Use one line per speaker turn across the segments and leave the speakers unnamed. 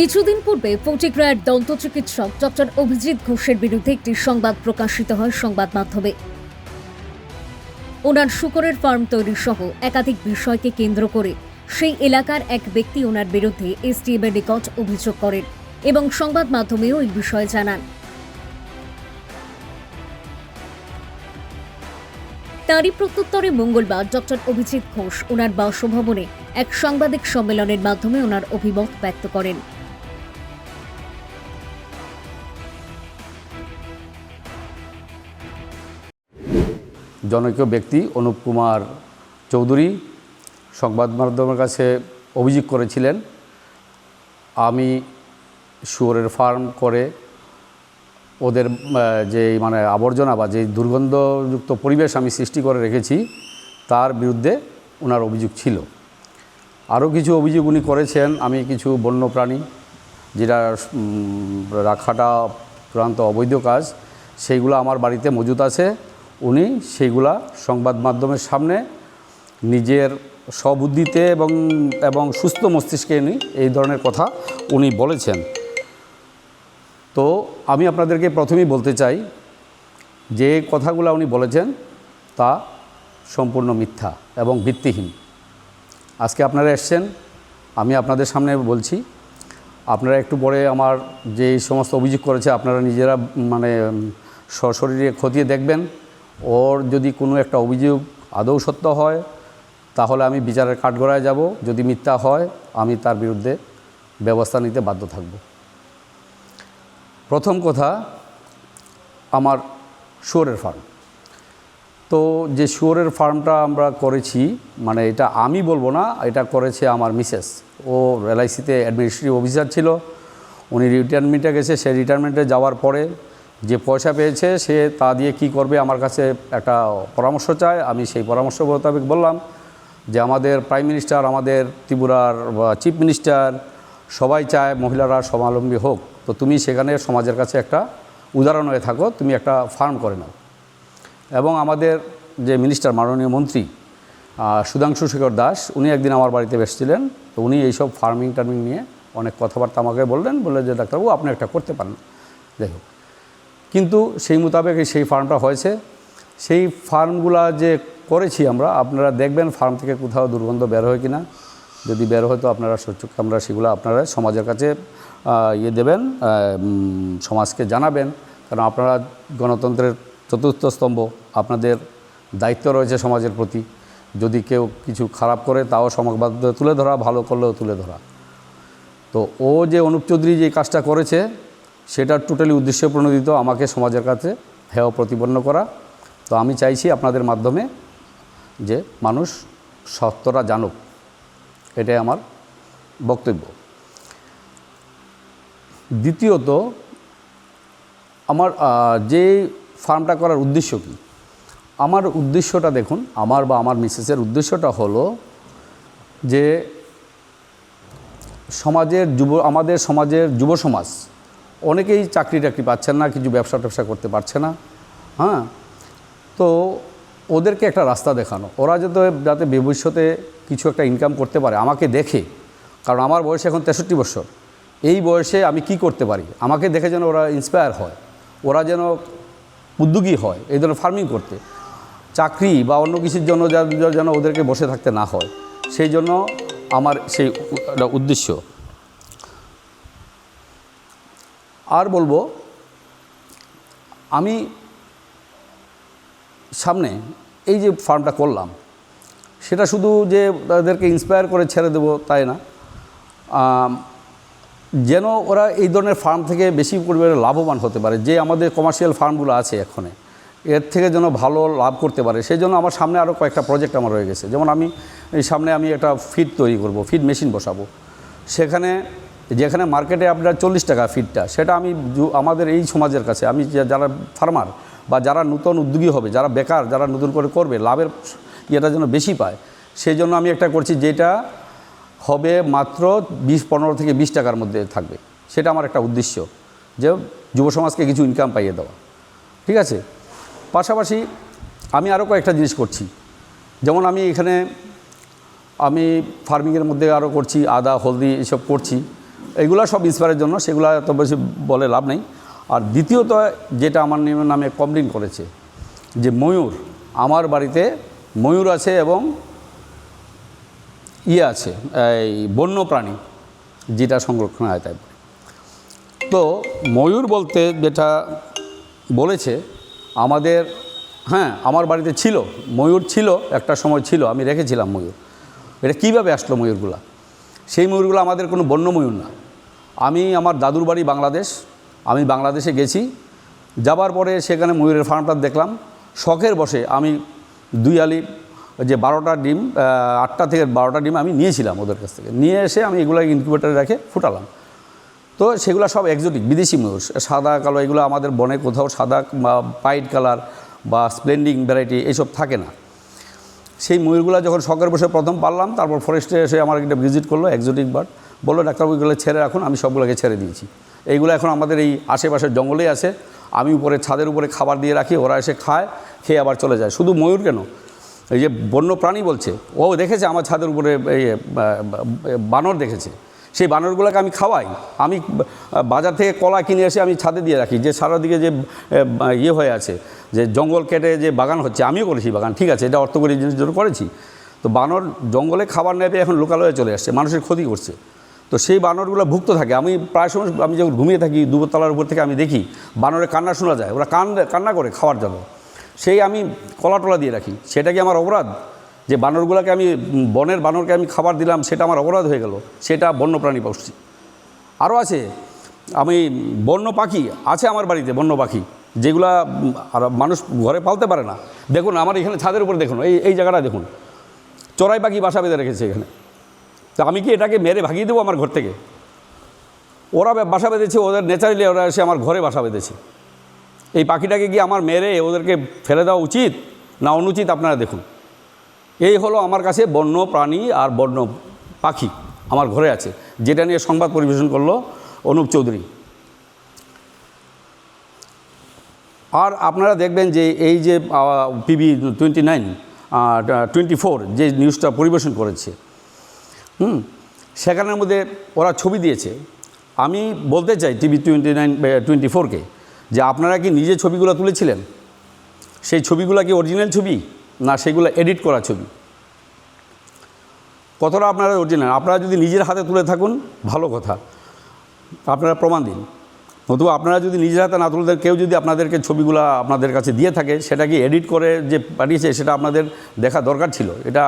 কিছুদিন পূর্বে ফটিকরায়ের দন্ত চিকিৎসক ডক্টর অভিজিৎ ঘোষের বিরুদ্ধে একটি সংবাদ প্রকাশিত হয় সংবাদ মাধ্যমে। ওনার শুকরের ফার্ম তৈরি সহ একাধিক বিষয়কে কেন্দ্র করে সেই এলাকার এক ব্যক্তি ওনার বিরুদ্ধে এসটিএম এর নিকট অভিযোগ করেন এবং সংবাদ মাধ্যমেও এই বিষয়ে জানান। তারই প্রত্যুত্তরে মঙ্গলবার ডক্টর অভিজিৎ ঘোষ ওনার বাসভবনে এক সাংবাদিক সম্মেলনের মাধ্যমে ওনার অভিমত ব্যক্ত করেন।
জনৈক ব্যক্তি অনুপ কুমার চৌধুরী সংবাদ মাধ্যমের কাছে অভিযোগ করেছিলেন, আমি শুয়োরের ফার্ম করে ওদের যে মানে আবর্জনা বা যে দুর্গন্ধযুক্ত পরিবেশ আমি সৃষ্টি করে রেখেছি, তার বিরুদ্ধে ওনার অভিযোগ ছিল। আরও কিছু অভিযোগ উনি করেছেন, আমি কিছু বন্যপ্রাণী যেটা রাখাটা চূড়ান্ত অবৈধ কাজ, সেইগুলো আমার বাড়িতে মজুত আছে। উনি সেইগুলা সংবাদ মাধ্যমের সামনে নিজের স্ববুদ্ধিতে এবং এবং সুস্থ মস্তিষ্কে উনি এই ধরনের কথা উনি বলেছেন। তো আমি আপনাদেরকে প্রথমেই বলতে চাই, যে কথাগুলো উনি বলেছেন তা সম্পূর্ণ মিথ্যা এবং ভিত্তিহীন। আজকে আপনারা এসছেন, আমি আপনাদের সামনে বলছি, আপনারা একটু পরে আমার যে সমস্ত অভিযোগ করেছে আপনারা নিজেরা মানে সশরীরে খতিয়ে দেখবেন। ওর যদি কোনো একটা অভিযোগ আদৌ সত্য হয়, তাহলে আমি বিচারের কাঠগড়ায় যাব। যদি মিথ্যা হয়, আমি তার বিরুদ্ধে ব্যবস্থা নিতে বাধ্য থাকব। প্রথম কথা, আমার শুয়োরের ফার্ম। তো যে শুয়োরের ফার্মটা আমরা করেছি মানে এটা আমি বলব না, এটা করেছে আমার মিসেস। ও এলআইসিতে অ্যাডমিনিস্ট্রেটিভ অফিসার ছিল, উনি রিটায়ারমেন্টে গেছে সে রিটায়ারমেন্টে যাওয়ার পরে যে পয়সা পেয়েছে সে তা দিয়ে কি করবে, আমার কাছে একটা পরামর্শ চায়। আমি সেই পরামর্শ মোতাবেক বললাম যে আমাদের প্রাইম মিনিস্টার, আমাদের ত্রিপুরার চিফ মিনিস্টার সবাই চায় মহিলারা স্বাবলম্বী হোক। তো তুমি সেখানে সমাজের কাছে একটা উদাহরণ হয়ে থাকো, তুমি একটা ফার্ম করে নাও। এবং আমাদের যে মিনিস্টার, মাননীয় মন্ত্রী সুধাংশু শেখর দাস, উনি একদিন আমার বাড়িতে এসেছিলেন তো উনি এইসব ফার্মিং টার্মিং নিয়ে অনেক কথাবার্তা আমাকে বললেন। বলে যে, ডাক্তারবাবু, আপনি একটা করতে পারেন। যাই হোক। কিন্তু সেই মোতাবেক সেই ফার্মটা হয়েছে। সেই ফার্মগুলা যে করেছি আমরা, আপনারা দেখবেন ফার্ম থেকে কোথাও দুর্গন্ধ বের হয় কিনা। যদি বের হয় তো আপনারা সচ্ছু আমরা সেগুলো আপনারা সমাজের কাছে ইয়ে দেবেন সমাজকে জানাবেন। কারণ আপনারা গণতন্ত্রের চতুর্থ স্তম্ভ, আপনাদের দায়িত্ব রয়েছে সমাজের প্রতি। যদি কেউ কিছু খারাপ করে তাও সংবাদ তুলে ধরা, ভালো করলেও তুলে ধরা। তো ও যে অনুপ চৌধুরী যে কাজটা করেছে সেটা টোটালি উদ্দেশ্য প্রণোদিত আমাকে সমাজের কাছে হেয় প্রতিপন্ন করা। তো আমি চাইছি আপনাদের মাধ্যমে যে মানুষ সত্যটা জানুক। এটাই আমার বক্তব্য। দ্বিতীয়ত, আমার যে ফার্মটা করার উদ্দেশ্য কি? আমার উদ্দেশ্যটা দেখুন, আমার বা আমার মিসেসের উদ্দেশ্যটা হলো যে সমাজের যুব, আমাদের সমাজের যুব সমাজ অনেকেই চাকরি টাকরি পাচ্ছেন না, কিছু ব্যবসা ট্যাবসা করতে পারছে না হ্যাঁ? তো ওদেরকে একটা রাস্তা দেখানো। ওরা যাতে যাতে ভবিষ্যতে কিছু একটা ইনকাম করতে পারে, আমাকে দেখে। কারণ আমার বয়স এখন তেষট্টি বছর। এই বয়সে আমি কি করতে পারি? আমাকে দেখে যেন ওরা ইন্সপায়ার হয়। ওরা যেন উদ্যোগী হয়, এই ধরনের ফার্মিং করতে। চাকরি বা অন্য কিছুর জন্য যেন ওদেরকে বসে থাকতে না হয়, সেই জন্য আমার সেই উদ্দেশ্য। আর বলব, আমি সামনে এই যে ফার্মটা করলাম, সেটা শুধু যে তাদেরকে ইন্সপায়ার করে ছেড়ে দেবো তাই না। যেন ওরা এই ধরনের ফার্ম থেকে বেশি পরিমাণে লাভবান হতে পারে, যে আমাদের কমার্শিয়াল ফার্মগুলো আছে এখানে, এর থেকে যেন ভালো লাভ করতে পারে, সেই জন্য আমার সামনে আরও কয়েকটা প্রজেক্ট আমার রয়ে গেছে। যেমন আমি, এই সামনে আমি একটা ফিড তৈরি করব ফিড মেশিন বসাবো। সেখানে যেখানে মার্কেটে আপনার চল্লিশ টাকা ফিডটা সেটা আমি আমাদের এই সমাজের কাছে, আমি যারা ফার্মার বা যারা নতুন উদ্যোগী হবে, যারা বেকার, যারা নতুন করে করবে, লাভের ইয়েটা যেন বেশি পায়, সেই জন্য আমি একটা করছি যেটা হবে মাত্র বিশ, পনেরো থেকে বিশ টাকার মধ্যে থাকবে। সেটা আমার একটা উদ্দেশ্য যে, যুব সমাজকে কিছু ইনকাম পাইয়ে দেওয়া। ঠিক আছে? পাশাপাশি আমি আরও কয়েকটা জিনিস করছি। যেমন আমি এখানে আমি ফার্মিংয়ের মধ্যে আরও করছি, আদা, হলদি, এসব করছি। এইগুলো সব ইন্সপায়ারের জন্য, সেগুলো এত বেশি বলে লাভ নেই। আর দ্বিতীয়ত, যেটা আমার নিম- কমপ্লেন করেছে, যে ময়ূর, আমার বাড়িতে ময়ূর আছে এবং ইয়ে আছে, এই বন্য প্রাণী, যেটা সংরক্ষণ হয় পড়ে। তো ময়ূর বলতে যেটা বলেছে, আমাদের হ্যাঁ আমার বাড়িতে ছিল, ময়ূর ছিল, একটা সময় ছিল, আমি রেখেছিলাম ময়ূর। এটা কীভাবে আসলো ময়ূরগুলা? সেই ময়ূরগুলো আমাদের কোনো বন্য ময়ূর না। আমি আমার দাদুর বাড়ি বাংলাদেশ, আমি বাংলাদেশে গেছি। যাবার পরে সেখানে ময়ূরের ফার্মটা দেখলাম। শখের বসে আমি দুই আলি, যে বারোটা ডিম আটটা থেকে বারোটা ডিম আমি নিয়েছিলাম ওদের কাছ থেকে। নিয়ে এসে আমি এগুলো ইনকিউবেটারে রেখে ফুটালাম। তো সেগুলো সব এক্সোটিক বিদেশি ময়ূর, সাদা, কালো, এগুলো আমাদের বনে কোথাও সাদা বা পাইট কালার বা স্প্লেন্ডিং ভ্যারাইটি এইসব থাকে না। সেই ময়ূরগুলো যখন শখের বসে প্রথম পারলাম তারপর ফরেস্টে এসে আমার একটা ভিজিট করল এক্সোটিক বার্ড বলল ডাক্তারবাবুগুলো ছেড়ে রাখুন, আমি সবগুলোকে ছেড়ে দিয়েছি। এইগুলো এখন আমাদের এই আশেপাশের জঙ্গলেই আছে। আমি উপরে, ছাদের উপরে খাবার দিয়ে রাখি, ওরা এসে খায়, খেয়ে আবার চলে যায়। শুধু ময়ূর কেন? এই যে বন্য প্রাণী বলছে, ও দেখেছে আমার ছাদের উপরে বানর দেখেছে। সেই বানরগুলোকে আমি খাওয়াই। আমি বাজার থেকে কলা কিনে এসে আমি ছাদে দিয়ে রাখি। যে সারাদিকে যে ইয়ে হয়ে আছে, যে জঙ্গল কেটে যে বাগান হচ্ছে, আমিও করেছি বাগান। ঠিক আছে, এটা অর্থকরী জিনিসের জন্য করেছি। তো বানর জঙ্গলে খাবার নেবে, এখন লোকালয়ে চলে আসছে। মানুষের ক্ষতি করছে। তো সেই বানরগুলো ভুক্ত থাকে। আমি প্রায় সময় আমি যখন ঘুমিয়ে থাকি দুপুরতলার উপর থেকে আমি দেখি, বানরের কান্না শোনা যায়। ওরা কান, কান্না করে খাওয়ার জন্য। সেই আমি কলা টলা দিয়ে রাখি। সেটা কি আমার অপরাধ? যে বানরগুলোকে আমি বনের বানরকে আমি খাবার দিলাম, সেটা আমার অপরাধ হয়ে গেল। সেটা বন্যপ্রাণী পশুছি আরও আছে, আমি বন্য পাখি আছে আমার বাড়িতে, বন্য পাখি। যেগুলা আর মানুষ ঘরে পালতে পারে না। দেখুন, আমার এখানে ছাদের উপর দেখুন, এই এই জায়গাটা দেখুন। চড়াই পাখি বাসা বেঁধে রেখেছে এখানে। তো আমি কি এটাকে মেরে ভাগিয়ে দেবো আমার ঘর থেকে? ওরা বাসা বেঁধেছে, ওদের ন্যাচারালি ওরা এসে আমার ঘরে বাসা বেঁধেছে। এই পাখিটাকে কি আমার মেরে ওদেরকে ফেলে দেওয়া উচিত? না অনুচিত আপনারা দেখুন। এই হলো আমার কাছে বন্য প্রাণী আর বন্য পাখি আমার ঘরে আছে, যেটা নিয়ে সংবাদ পরিবেশন করল অনুপ চৌধুরী। আর আপনারা দেখবেন যে এই যে PB twenty nine twenty four যে নিউজটা পরিবেশন করেছে হুম, সেখানের মধ্যে ওরা ছবি দিয়েছে। আমি বলতে চাই টিভি টোয়েন্টি নাইন টোয়েন্টি ফোরকে যে আপনারা কি নিজে ছবিগুলো তুলেছিলেন? সেই ছবিগুলো কি অরিজিনাল ছবি না সেগুলো এডিট করা ছবি? কতটা আপনারা অরিজিনাল? আপনারা যদি নিজের হাতে তুলে থাকুন, ভালো কথা। আপনারা প্রমাণ দিন। নতুবা আপনারা যদি নিজের হাতে না কেউ যদি আপনাদেরকে ছবিগুলো আপনাদের কাছে দিয়ে থাকে, সেটা কি এডিট করে যে পাঠিয়েছে, সেটা আপনাদের দেখা দরকার ছিল? এটা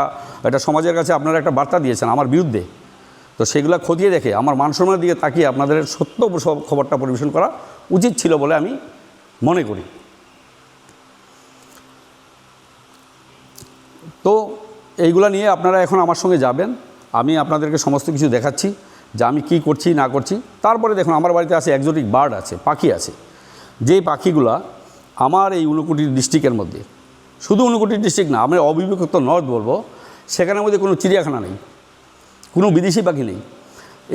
এটা সমাজের কাছে আপনারা একটা বার্তা দিয়েছেন আমার বিরুদ্ধে। তো সেগুলো খতিয়ে দেখে, আমার মান সম্মানের দিকে তাকিয়ে আপনাদের সত্য সব খবরটা পরিবেশন করা উচিত ছিল বলে আমি মনে করি। তো এইগুলো নিয়ে আপনারা এখন আমার সঙ্গে যাবেন, আমি আপনাদেরকে সমস্ত কিছু দেখাচ্ছি। যে আমি কি করছি, না করছি। তারপরে দেখুন, আমার বাড়িতে আছে একজোটিক বার্ড আছে, পাখি আছে। যেই পাখিগুলা আমার এই ঊনকোটি ডিস্ট্রিক্টের মধ্যে, শুধু ঊনকোটি ডিস্ট্রিক্ট না আমি অবিভক্ত নর্থ বলব, সেখানের মধ্যে কোনো চিড়িয়াখানা নেই, কোনো বিদেশি পাখি নেই।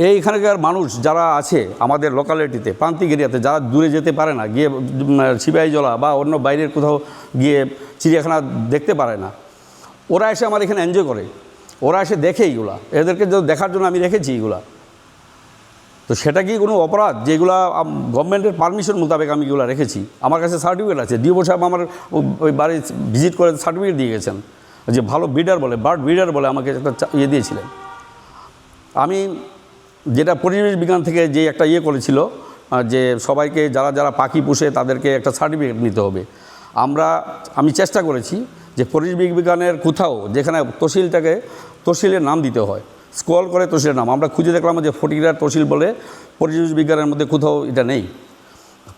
এইখানকার মানুষ যারা আছে আমাদের লোকালিটিতে প্রান্তিক এরিয়াতে, যারা দূরে যেতে পারে না, গিয়ে সিপাহী জলা বা অন্য বাইরের কোথাও গিয়ে চিড়িয়াখানা দেখতে পারে না, ওরা এসে আমার এখানে এনজয় করে। ওরা এসে দেখে এইগুলা। এদেরকে যে দেখার জন্য আমি রেখেছি এইগুলা। তো সেটা কি কোনো অপরাধ? যেগুলা গভর্নমেন্টের পারমিশন মোতাবেক আমি এগুলো রেখেছি। আমার কাছে সার্টিফিকেট আছে। ডিও সাহেব আমার ওই বাড়ি ভিজিট করে সার্টিফিকেট দিয়ে গেছেন। যে ভালো ব্রিডার বলে বার্ড ব্রিডার বলে আমাকে একটা ইয়ে দিয়েছিলেন। আমি যেটা পরিবেশ বিজ্ঞান থেকে যে একটা ইয়ে করেছিল যে সবাইকে যারা যারা পাখি পুষে তাদেরকে একটা সার্টিফিকেট নিতে হবে। আমরা, আমি চেষ্টা করেছি যে পরিবেশ বিজ্ঞানের কোথাও যেখানে তহসিলটাকে, তহসিলের নাম দিতে হয়। স্কল করে তহসিলের নাম। আমরা খুঁজে দেখলাম যে ফটিগ্রার তহসিল বলে পরিবেশ বিজ্ঞানের মধ্যে কোথাও এটা নেই।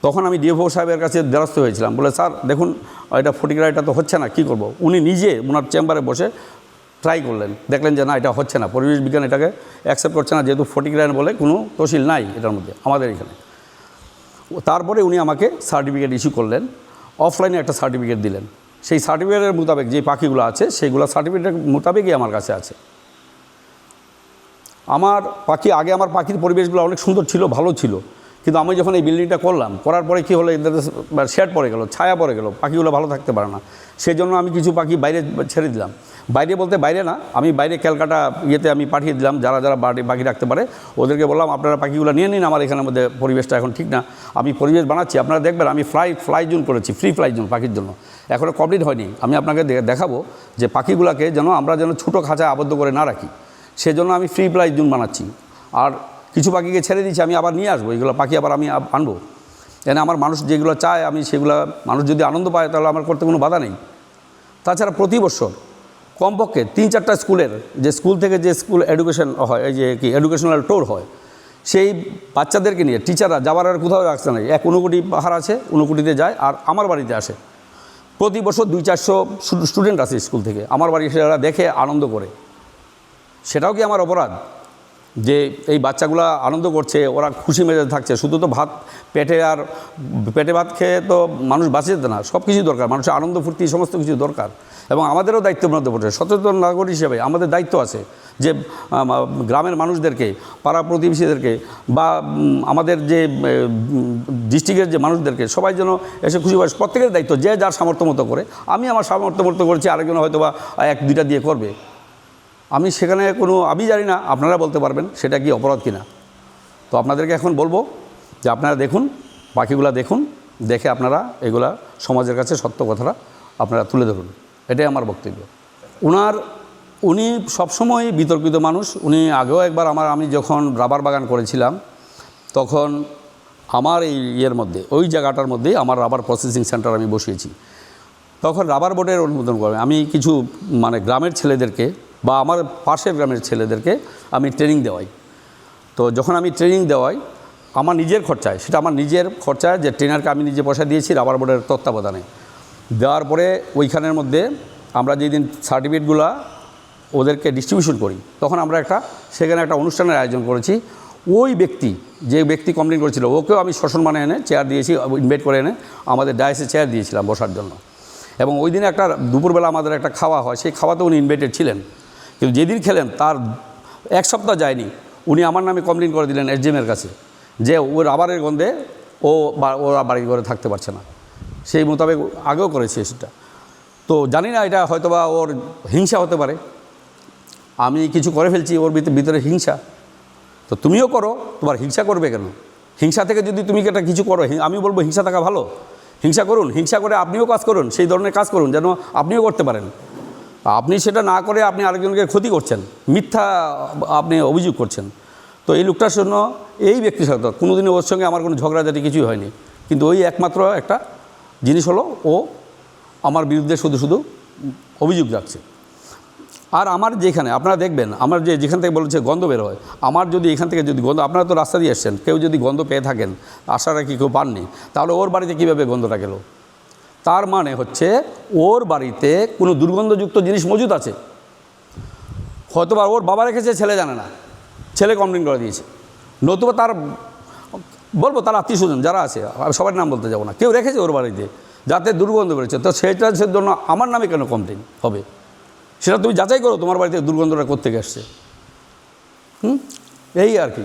তখন আমি ডিএফও সাহেবের কাছে দ্বারস্থ হয়েছিলাম। বলে, স্যার, দেখুন, এটা ফটিকরা এটা তো হচ্ছে না, কি করব? উনি নিজে ওনার চেম্বারে বসে ট্রাই করলেন। দেখলেন যে, না, এটা হচ্ছে না। পরিবেশ বিজ্ঞান এটাকে অ্যাকসেপ্ট করছে না, যেহেতু ফটিকরায়ন বলে কোনো তহসিল নাই এটার মধ্যে, আমাদের এখানে। তারপরে উনি আমাকে সার্টিফিকেট ইস্যু করলেন। অফলাইনে একটা সার্টিফিকেট দিলেন। সেই সার্টিফিকেটের মোতাবেক যে পাখিগুলো আছে, সেইগুলো সার্টিফিকেটের মোতাবেকই আমার কাছে আছে। আমার পাখি, আগে আমার পাখির পরিবেশগুলো অনেক সুন্দর ছিল, ভালো ছিল। কিন্তু আমি যখন এই বিল্ডিংটা করলাম, করার পরে কী হলো, এদের শেড পড়ে গেল, ছায়া পড়ে গেল, পাখিগুলো ভালো থাকতে পারে না। সেই জন্য আমি কিছু পাখি বাইরে ছেড়ে দিলাম। বাইরে বলতে বাইরে না, আমি বাইরে ক্যালকাটা ইয়েতে আমি পাঠিয়ে দিলাম, যারা যারা বাড়ি পাখি রাখতে পারে, ওদেরকে বললাম, আপনারা পাখিগুলো নিয়ে নিন, আমার এখানের মধ্যে পরিবেশটা এখন ঠিক না। আমি পরিবেশ বানাচ্ছি, আপনারা দেখবেন, আমি ফ্লাই ফ্লাই জোন করেছি ফ্রি ফ্লাই জোন পাখির জন্য। এখনও কমপ্লিট হয়নি। আমি আপনাকে দেখাবো যে পাখিগুলোকে যেন আমরা যেন ছোটো খাঁচায় আবদ্ধ করে না রাখি। সেজন্য আমি ফ্রি ফ্লাই জোন বানাচ্ছি। আর কিছু পাখিকে ছেড়ে দিচ্ছি আমি আবার নিয়ে আসব। এগুলো পাখি আবার আমি আনব। এনে আমার মানুষ যেগুলো চায়, আমি সেগুলো, মানুষ যদি আনন্দ পায়, তাহলে আমার করতে কোনো বাধা নেই। তাছাড়া প্রতি বছর কমপক্ষে তিন চারটা স্কুলের, যে স্কুল থেকে যে স্কুল এডুকেশন হয়, এই যে কি এডুকেশনাল ট্যুর হয়, সেই বাচ্চাদেরকে নিয়ে টিচাররা যাওয়ার আর কোথাও রাখছে না এক উনকোটি পাহাড় আছে উনকোটিতে যায় আর আমার বাড়িতে আসে। প্রতি বছর দুই চারশো স্টুডেন্ট আছে স্কুল থেকে। আমার বাড়ি সেরা দেখে, আনন্দ করে। সেটাও কি আমার অপরাধ? যে এই বাচ্চাগুলো আনন্দ করছে, ওরা খুশি মেজাজে থাকছে, শুধু তো ভাত, পেটে আর পেটে ভাত খেয়ে তো মানুষ বাঁচে যেত না সব কিছুই দরকার, মানুষের আনন্দ, ফুর্তি সমস্ত কিছু দরকার। এবং আমাদেরও দায়িত্বের মধ্যে পড়ে সচেতন নাগরিক হিসেবে আমাদের দায়িত্ব আছে যে গ্রামের মানুষদেরকে, পাড়া প্রতিবেশীদেরকে বা আমাদের যে ডিস্ট্রিক্টের যে মানুষদেরকে সবাই যেন এসে খুশি হয়, প্রত্যেকের দায়িত্ব, যে যার সামর্থ্য মতো করে। আমি আমার সামর্থ্য মতো করেছি, আরেকজন হয়তো বা এক, দুইটা দিয়ে করবে। আমি সেখানে কোনো আমি জানি না, আপনারা বলতে পারবেন সেটা কি অপরাধ কিনা। তো আপনাদেরকে এখন বলব যে আপনারা দেখুন পাখিগুলা দেখুন, দেখে আপনারা এগুলা সমাজের কাছে সত্য কথাটা আপনারা তুলে ধরুন। এটাই আমার বক্তব্য। ওনার উনি সবসময় বিতর্কিত মানুষ, উনি আগেও একবার আমার, আমি যখন রাবার বাগান করেছিলাম, তখন আমার এই ইয়ের মধ্যে, ওই জায়গাটার মধ্যেই আমার রাবার প্রসেসিং সেন্টার আমি বসিয়েছি। তখন রাবার বোর্ডের অনুমোদন করে, আমি কিছু মানে গ্রামের ছেলেদেরকে বা আমার পাশের গ্রামের ছেলেদেরকে আমি ট্রেনিং দেওয়াই। তো যখন আমি ট্রেনিং দেওয়াই, আমার নিজের খরচায়, সেটা আমার নিজের খরচায় যে ট্রেনারকে আমি নিজে পয়সা দিয়েছি রাবার বোর্ডের তত্ত্বাবধানে। দেওয়ার পরে ওইখানের মধ্যে আমরা যেদিন সার্টিফিকেটগুলো ওদেরকে ডিস্ট্রিবিউশন করি, তখন আমরা একটা, সেখানে একটা অনুষ্ঠানের আয়োজন করেছি। ওই ব্যক্তি, যে ব্যক্তি কমপ্লেন করেছিল, ওকেও আমি সম্মানে এনে চেয়ার দিয়েছি ইনভাইট করে এনে আমাদের ডায়াসে চেয়ার দিয়েছিলাম বসার জন্য। এবং ওই দিনে একটা দুপুরবেলা আমাদের একটা খাওয়া হয়, সেই খাওয়াতে উনি ইনভাইটেড ছিলেন। কিন্তু যেদিন খেলেন তার এক সপ্তাহ যায়নি, উনি আমার নামে কমপ্লেন করে দিলেন এসডিএমের কাছে যে ওর রাবারের গন্ধে ও ওরা বাড়ি ঘরে থাকতে পারছে না। সেই মোতাবেক আগেও করেছে সেটা। তো জানি না এটা হয়তোবা ওর হিংসা হতে পারে। আমি কিছু করে ফেলছি, ওর ভিতরে হিংসা। তো তুমিও করো, তোমার হিংসা করবে কেন? হিংসা থেকে যদি তুমি একটা কিছু করো আমি বলব হিংসা থাকা ভালো। হিংসা করুন, হিংসা করে আপনিও কাজ করুন, সেই ধরনের কাজ করুন, যেন আপনিও করতে পারেন। আপনি সেটা না করে আপনি আরেকজনকে ক্ষতি করছেন। মিথ্যা আপনি অভিযোগ করছেন। তো এই লোকটার জন্য এই ব্যক্তির সাথে কোনোদিনও ওর সঙ্গে আমার কোনো ঝগড়াঝাটি কিছুই হয়নি। কিন্তু ওই একমাত্র একটা জিনিস হলো ও আমার বিরুদ্ধে শুধু শুধু অভিযোগ রাখছে। আর আমার যেখানে, আপনারা দেখবেন, আমার যে যেখান থেকে বলেছে গন্ধ বের হয়, আমার যদি এখান থেকে যদি গন্ধ, আপনারা তো রাস্তা দিয়ে এসছেন, কেউ যদি গন্ধ পেয়ে থাকেন, আশা রাখি কেউ পাননি, তাহলে ওর বাড়িতে কীভাবে গন্ধটা গেল? তার মানে হচ্ছে ওর বাড়িতে কোনো দুর্গন্ধযুক্ত জিনিস মজুদ আছে। হয়তোবা ওর বাবা রেখেছে, ছেলে জানে না। ছেলে কমপ্লেন করে দিয়েছে। নতুবা তার, বলব তার আত্মীয় স্বজন যারা আছে সবার নাম বলতে যাব না, কেউ রেখেছে ওর বাড়িতে যাতে দুর্গন্ধ বেরোচ্ছে। তো সেটার জন্য আমার নামে কেন কমপ্লেন হবে? সেটা তুমি যাচাই করো, তোমার বাড়িতে দুর্গন্ধটা কোথেকে আসছে। হুম? এই আর কি।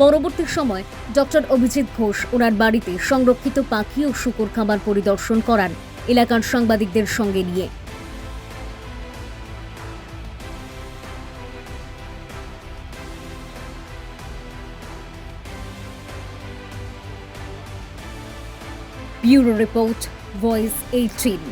পরবর্তী সময় ডক্টর অভিজিৎ ঘোষ ওনার বাড়িতে সংরক্ষিত পাখি ও শুকর খামার পরিদর্শন করান এলাকার সাংবাদিকদের সঙ্গে নিয়ে। Bureau report, Voice eighteen.